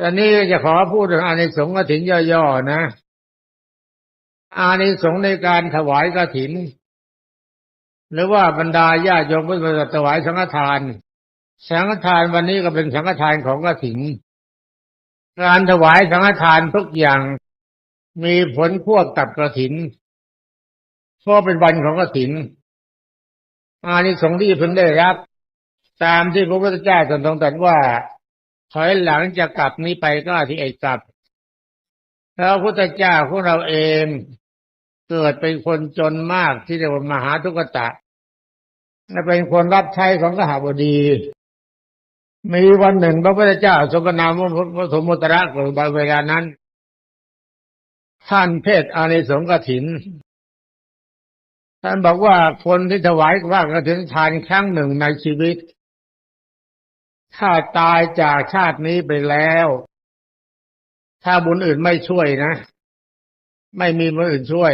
ตอนนี้จะขอพูดถึงอานิสงส์กฐินย่อๆนะ อานิสงส์ในการถวายกฐิน หรือว่าบรรดาญาโยมพุทธบริษัทถวายสังฆทาน สังฆทานวันนี้ก็เป็นสังฆทานของกฐิน การถวายสังฆทานทุกอย่างมีผลควบกับกฐินเพราะเป็นวันของกฐิน อานิสงส์ที่พึงได้รับ ตามที่พระพุทธเจ้าทรงตรัสว่า ถอยหลังจะกลับนี้ไปก็ที่ไอ้กลับพระพุทธเจ้าของเราเองเกิดเป็นคนจนมากที่เรียกว่ามหาทุกตะและเป็นคนรับใช้ของกหบดี มีวันหนึ่งพระพุทธเจ้าทรงนามว่าพระสมุตระกบเวลานั้น ท่านเพศอานิสงส์กถิน ท่านบอกว่าคนที่ถวายว่ากฐินทานครั้งหนึ่งในชีวิต ถ้าตายจากชาตินี้ไปแล้ว ถ้าบุญอื่นไม่ช่วยนะ ไม่มีบุญอื่นช่วย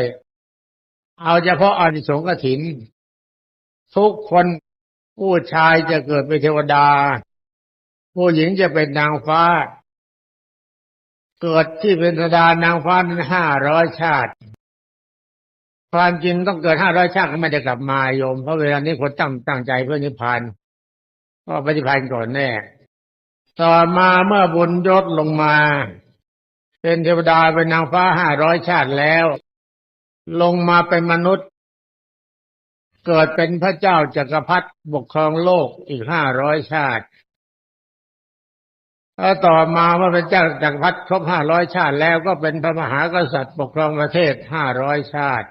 เอาเฉพาะอานิสงส์กถิน ทุกคนผู้ชายจะเกิดเป็นเทวดา ผู้หญิงจะเป็นนางฟ้า เกิดที่เป็นเทวดานางฟ้านั้นห้าร้อยชาติ ความจริงต้องเกิดห้าร้อยชาติก็ไม่ได้กลับมาโยม เพราะเวลานี้คนตั้งตั้งใจเพื่อนิพพาน ก็ปฏิพานธ์ก่อนแน่ต่อมาเมื่อบุญยศลงมา เป็นเทวดาเป็นนางฟ้าห้าร้อยชาติแล้ว ลงมาเป็นมนุษย์ เกิดเป็นพระเจ้าจักรพรรดิปกครองโลกอีกห้าร้อยชาติแล้วต่อมาเมื่อเป็นเจ้าจักรพรรดิครบห้าร้อยชาติแล้วก็เป็นพระมหากษัตริย์ปกครองประเทศห้าร้อยชาติ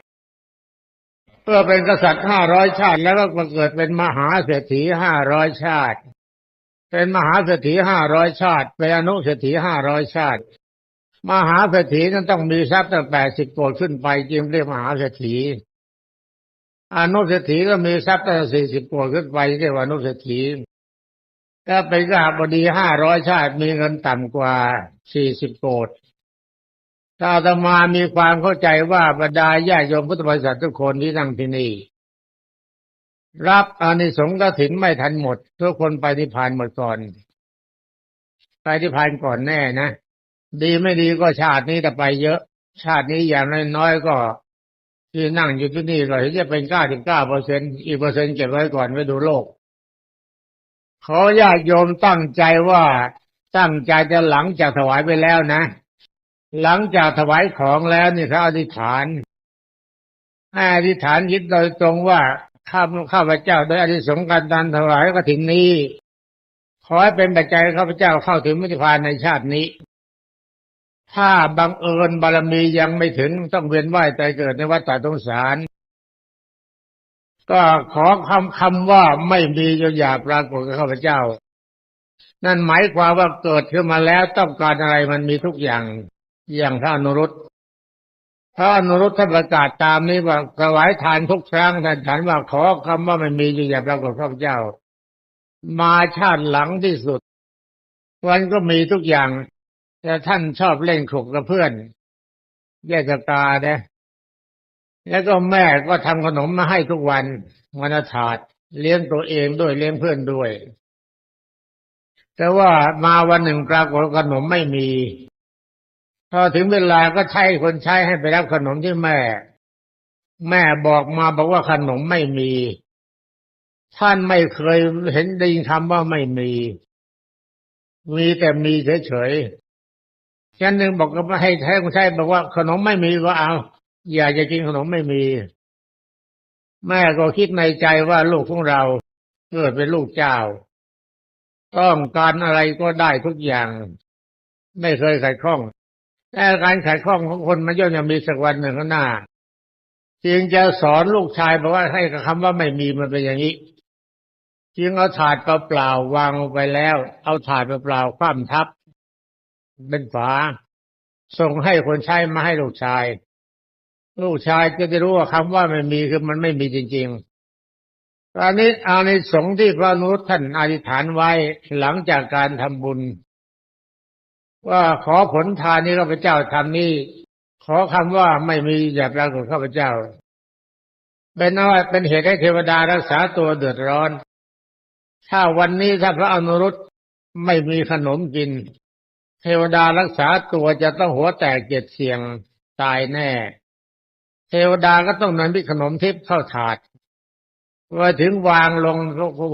เพื่อเป็นกษัตริย์ห้าร้อยชาติ แล้วก็มาเกิดเป็นมหาเศรษฐีห้าร้อยชาติ เป็นมหาเศรษฐีห้าร้อยชาติ เป็นอนุเศรษฐีห้าร้อยชาติ มหาเศรษฐีนั้นต้องมีทรัพย์ตั้งแปดสิบโกดขึ้นไปจึงเรียกมหาเศรษฐีอนุเศรษฐีก็มีทรัพย์ตั้งสี่สิบโกดขึ้นไปเรียกว่าอนุเศรษฐีถ้าเป็นกหบดีห้าร้อยชาติมีเงินต่ำกว่าสี่สิบโกด ถ้าอาตมามีความเข้าใจว่าบรรดาญาโยมพุทธบริษัททุกคนที่นั่งที่นี่ รับอานิสงส์กฐินไม่ทันหมด ทุกคนไปนิพพานหมดก่อน ไปนิพพานก่อนแน่นะ ดีไม่ดีก็ชาตินี้แต่ไปเยอะ ชาตินี้อย่างน้อยๆก็ที่นั่งอยู่ที่นี่ก็เห็นจะเป็นเก้าสิบเก้าเปอร์เซ็นอีกเปอร์เซ็นต์เก็บไว้ก่อนไว้ดูโลกขอญาติโยมตั้งใจว่าตั้งใจจะหลังจากถวายไปแล้วนะ หลังจากถวายของแล้วนี่เขาอธิษฐานให้อธิษฐานยึดโดยตรงว่าข้าข้าพเจ้าโดยอธิสงการตันถวายกฐินนี้ ขอให้เป็นปัจจัยข้าพเจ้าเข้าถึงมิตรพานในชาตินี้ ถ้าบังเอิญบารมียังไม่ถึงต้องเวียนว่ายตายเกิดในวัฏฏะสงสาร ก็ขอคำคำว่าไม่มีจนอย่าปรากฏกับข้าพเจ้า นั่นหมายความว่าเกิดขึ้นมาแล้วต้องการอะไรมันมีทุกอย่าง อย่างพระอนุรุตพระอนุรุตท่านประกาศตามนี้ว่าถวายทานทุกครั้งท่านฉันว่าขอคำว่าไม่มีจนอย่าปรากฏข้าพเจ้า มาชาติหลังที่สุด วันก็มีทุกอย่าง แต่ท่านชอบเล่นขลุกกับเพื่อน แยกตาเนะแล้วก็แม่ก็ทำขนมมาให้ทุกวันวันถาดเลี้ยงตัวเองด้วยเลี้ยงเพื่อนด้วย แต่ว่ามาวันหนึ่งปรากฏขนมไม่มี พอถึงเวลาก็ใช้คนใช้ให้ไปรับขนมที่แม่ แม่บอกมาบอกว่าขนมไม่มี ท่านไม่เคยเห็นได้ยินคำว่าไม่มี มีแต่มีเฉยๆฉันหนึ่งบอกก็ให้แท้คนใช้บอกว่าขนมไม่มีก็เอา อยากจะกินขนมไม่มี แม่ก็คิดในใจว่าลูกของเราเกิดเป็นลูกเจ้า ต้องการอะไรก็ได้ทุกอย่าง ไม่เคยขัดข้อง แต่การขัดข้องของคนมันย่อมจะมีสักวันหนึ่งข้างหน้าจึงจะสอนลูกชายบอกว่าให้คำว่าไม่มีมันเป็นอย่างนี้จึงเอาถาดเปล่าๆวางลงไปแล้ว เอาถาดเปล่าๆคว่ำทับ เป็นฝาส่งให้คนใช้มาให้ลูกชาย ลูกชายก็จะรู้ว่าคำว่าไม่มีคือมันไม่มีจริงๆตอนนี้อานิสงส์ที่พระนุษท่านอธิษฐานไว้หลังจากการทำบุญ ว่าขอผลทานนี้ข้าพเจ้าทำนี้ ขอคำว่าไม่มีอย่าปรากฏข้าพเจ้า เป็นว่าเป็นเหตุให้เทวดารักษาตัวเดือดร้อน ถ้าวันนี้ถ้าพระอนุรุตไม่มีขนมกิน เทวดารักษาตัวจะต้องหัวแตกเจ็ดเสียงตายแน่ เทวดาก็ต้องนำพิขนมทิพย์เข้าถาดว่าถึงวางลง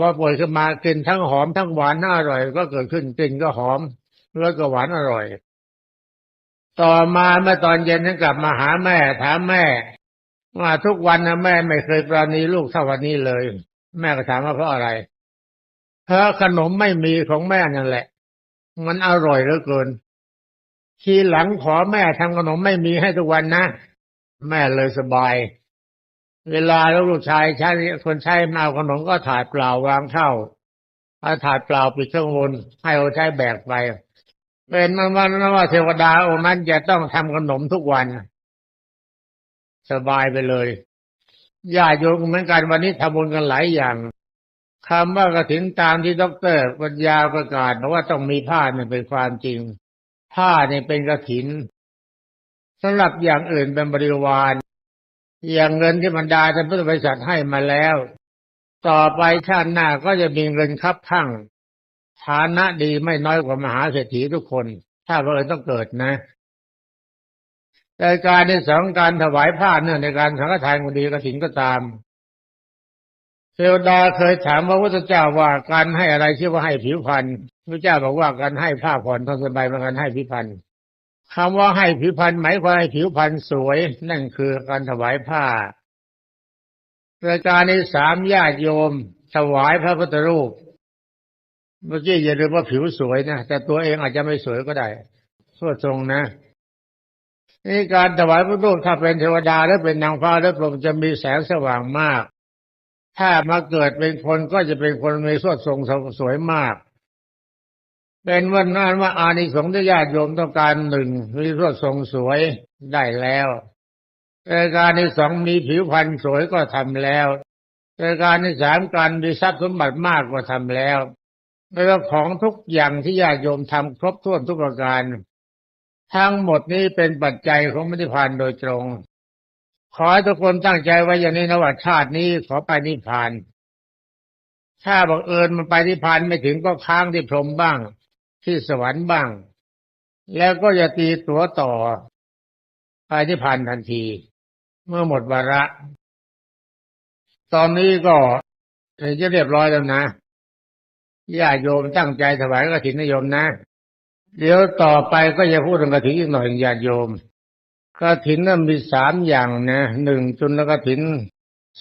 พอป่วยขึ้นมากินทั้งหอมทั้งหวานทั้งอร่อย ก็เกิดขึ้นกลิ่นก็หอม แล้วก็หวานอร่อย ต่อมาเมื่อตอนเย็นนั้นกลับมาหาแม่ ถามแม่ว่าทุกวันนะแม่ไม่เคยปราณีลูกเท่าวันนี้เลย แม่ก็ถามว่าเพราะอะไรเพราะขนมไม่มีของแม่นั่นแหละ มันอร่อยเหลือเกิน ทีหลังขอแม่ทำขนมไม่มีให้ทุกวันนะแม่เลยสบาย เวลาลูกชายใช้คนใช้มาเอาขนมก็ถ่าดเปล่าวางเข้าเอาถาดเปล่าปิดเครื่องบนให้เอาใช้แบกไป เป็นมันวันว่าเทวดาองค์นั้นจะต้องทำขนมทุกวัน สบายไปเลยญาติโยมเหมือนกันวันนี้ทำบุญกันหลายอย่างคำว่ากระถินตามที่ด็อกเตอร์ปัญญาประกาศบอกว่าต้องมีผ้าเนี่ยเป็นความจริง ผ้าเนี่ยเป็นกระถินสำหรับอย่างอื่นเป็นบริวาร อย่างเงินที่บรรดาท่านพุทธบริษัทให้มาแล้ว ต่อไปชาติหน้าก็จะมีเงินคับข้าง ฐานะดีไม่น้อยกว่ามหาเศรษฐีทุกคน ถ้าเราต้องเกิดนะแต่การในสองการถวายผ้าเนื่องในการสังฆทานก็ดีกระถินก็ตาม เทวดาเคยถามพระพุทธเจ้าว่าการให้อะไรชื่อว่าให้ผิวพรรณพระเจ้าบอกว่าการให้ผ้าผ่อนทนสบายเป็นการให้ผิวพรรณคำว่าให้ผิวพรรณหมายความให้ผิวพรรณสวยนั่นคือการถวายผ้ารายการในสามญาติโยม ถวายพระพุทธรูป เมื่อกี้อย่าลืมว่าผิวสวยนะแต่ตัวเองอาจจะไม่สวยก็ได้สวดทรงนะนี่การถวายพระรูปถ้าเป็นเทวดาหรือเป็นนางฟ้าหรือพรหมจะมีแสงสว่างมาก ถ้ามาเกิดเป็นคนก็จะเป็นคนมีสวดทรงสวยมาก เป็นวันนั้นว่าอานิสงส์ที่ญาติโยมต้องการหนึ่งมีสวดทรงสวยได้แล้วรายการที่สองมีผิวพรรณสวยก็ทำแล้วรายการที่สามการมีทรัพย์สมบัติมากก็ทำแล้ว แล้วของทุกอย่างที่ญาติโยมทำครบถ้วนทุกประการ ทั้งหมดนี้เป็นปัจจัยของมรรคผานโดยตรง ขอให้ทุกคนตั้งใจไว้อย่างนี้นะว่าชาตินี้ขอไปนิพพาน ถ้าบังเอิญมันไปนิพพานไม่ถึงก็ค้างที่พรหมบ้าง ที่สวรรค์บ้าง แล้วก็จะตีตัวต่อไปนิพพานทันที เมื่อหมดวาระ ตอนนี้ก็จะเรียบร้อยแล้วนะ ญาติโยมตั้งใจถวายกฐินนโยมนะ เดี๋ยวต่อไปก็จะพูดถึงกฐินอีกหน่อยญาติโยมกฐินนั้นมีสามอย่างนะหนึ่งจุลกฐิน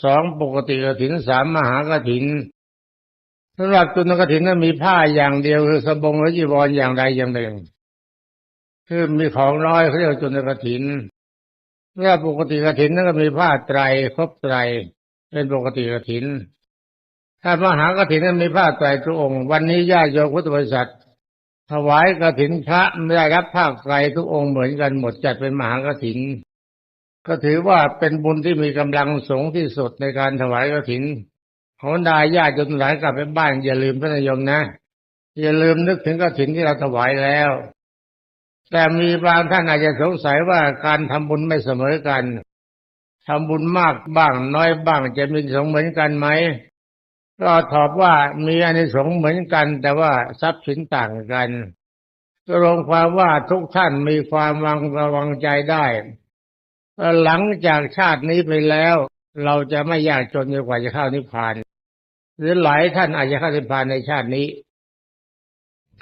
สองปกติกฐินสามมหากฐินสำหรับจุลกฐินนั้นมีผ้าอย่างเดียวคือสบงและจีวรอย่างใดอย่างหนึ่งคือมีของน้อยเขาเรียกจุลกฐินเมื่อปกติกฐินนั้นก็มีผ้าไตรครบไตรเป็นปกติกฐิน ถ้ามหากฐินนั้นมีผ้าไตรทุกองค์วันนี้ญาติโยมพุทธบริษัทถวายกระถินพระไม่ได้รับภาไกลทุกองค์เหมือนกันหมดจัดเป็นมหากระถิน ก็ถือว่าเป็นบุญที่มีกำลังสูงที่สุดในการถวายกระถินของดาญาติจนหลายกลับไปบ้าน อย่าลืมพระนายมนะ อย่าลืมนึกถึงกระถินที่เราถวายแล้ว แต่มีบางท่านอาจจะสงสัยว่าการทำบุญไม่เสมอกันทำบุญมากบ้างน้อยบ้างจะมีสงเหมือนกันไหม ก็ตอบว่ามีอานิสงส์เหมือนกัน แต่ว่าทรัพย์สินต่างกันก็รวมความว่าทุกท่านมีความวางระวังใจได้หลังจากชาตินี้ไปแล้ว เราจะไม่ยากจนจนกว่าจะเข้านิพพาน หรือหลายท่านอาจจะเข้านิพพานในชาตินี้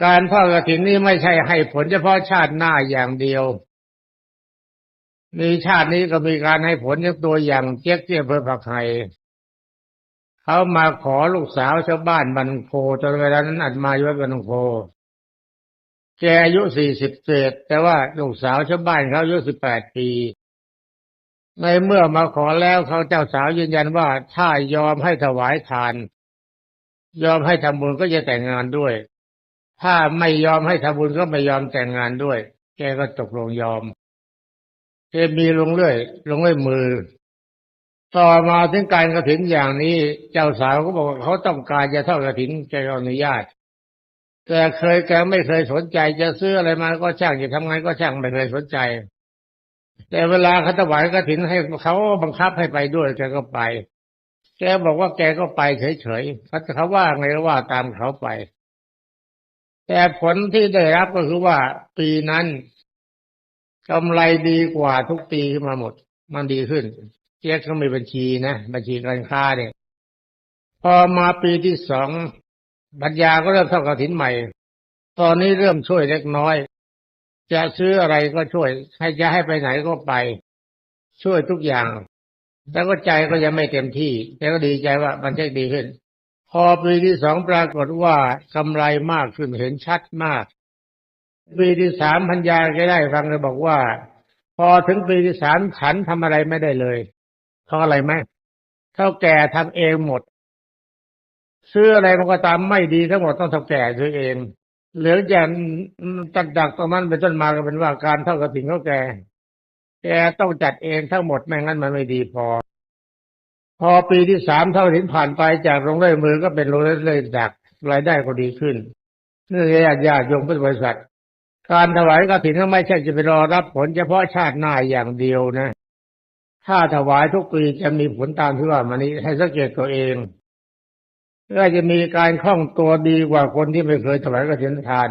การทอดกฐินนี้ไม่ใช่ให้ผลเฉพาะชาติหน้าอย่างเดียวมีชาตินี้ก็มีการให้ผลย่างตัวอย่างเจ๊กเจี๊ยบเพื่อผักไห่ เขามาขอลูกสาวชาวบ้านบันโคตอนเวลานั้นอัดมาอยู่บันโคแกอายุสี่สิบเศษแต่ว่าลูกสาวชาวบ้านเขาอายุสิบแปดปี ในเมื่อมาขอแล้วเขาเจ้าสาวยืนยันว่าถ้ายอมให้ถวายทาน ยอมให้ทำบุญก็จะแต่งงานด้วย ถ้าไม่ยอมให้ทำบุญก็ไม่ยอมแต่งงานด้วย แกก็ตกลงยอมแกมีลงเรื่อยลงเรื่อยมือ ต่อมาถึงการกระถินอย่างนี้ เจ้าสาวก็บอกว่าเขาต้องการจะทอดกระถินแกอนุญาต แต่เคยแกไม่เคยสนใจจะซื้ออะไรมาก็ช่างจะทำไงก็ช่างไม่เคยสนใจ แต่เวลาเขาถวายกระถินให้เขาบังคับให้ไปด้วยแกก็ไป แกบอกว่าแกก็ไปเฉยๆเขาเขาว่าไงก็ว่าตามเขาไป แต่ผลที่ได้รับก็คือว่าปีนั้นกำไรดีกว่าทุกปีขึ้นมาหมด มันดีขึ้น เจ๊กเขามีบัญชีนะบัญชีการค้าเนี่ยพอมาปีที่สองบัญญาก็เริ่มทอดกฐินใหม่ ตอนนี้เริ่มช่วยเล็กน้อย จะซื้ออะไรก็ช่วยให้จะให้ไปไหนก็ไป ช่วยทุกอย่างแต่ก็ใจก็ยังไม่เต็มที่ แต่ก็ดีใจว่ามันจะดีขึ้น พอปีที่สองปรากฏว่ากำไรมากขึ้นเห็นชัดมาก ปีที่สามพัญญาก็ได้ฟังเลยบอกว่า พอถึงปีที่สามฉันทำอะไรไม่ได้เลย เพราะอะไรไหมเท่าแก่ทำเองหมด ซื้ออะไรมันก็ตามไม่ดีทั้งหมดต้องเท่าแก่ซื้อเองเหลือจากตัดดักตรงนั้นเป็นต้นมาก็เป็นว่าการเท่ากับสิ่งเท่าแก่แกต้องจัดเองทั้งหมดไม่งั้นมันไม่ดีพอ พอปีที่สามเท่าถินผ่านไปจากโรงเล่มือก็เป็นโรงเล่ดักรายได้ก็ดีขึ้นเนื่องจากญาติญาติโยมพุทธบริษัท การถวายกฐินก็ไม่ใช่จะไปรอรับผลเฉพาะชาติหน้าอย่างเดียวนะ ถ้าถวายทุกปีจะมีผลตามที่ว่ามานี้ ให้สังเกตตัวเองก็จะมีการคล่องตัวดีกว่าคนที่ไม่เคยถวายกฐินทาน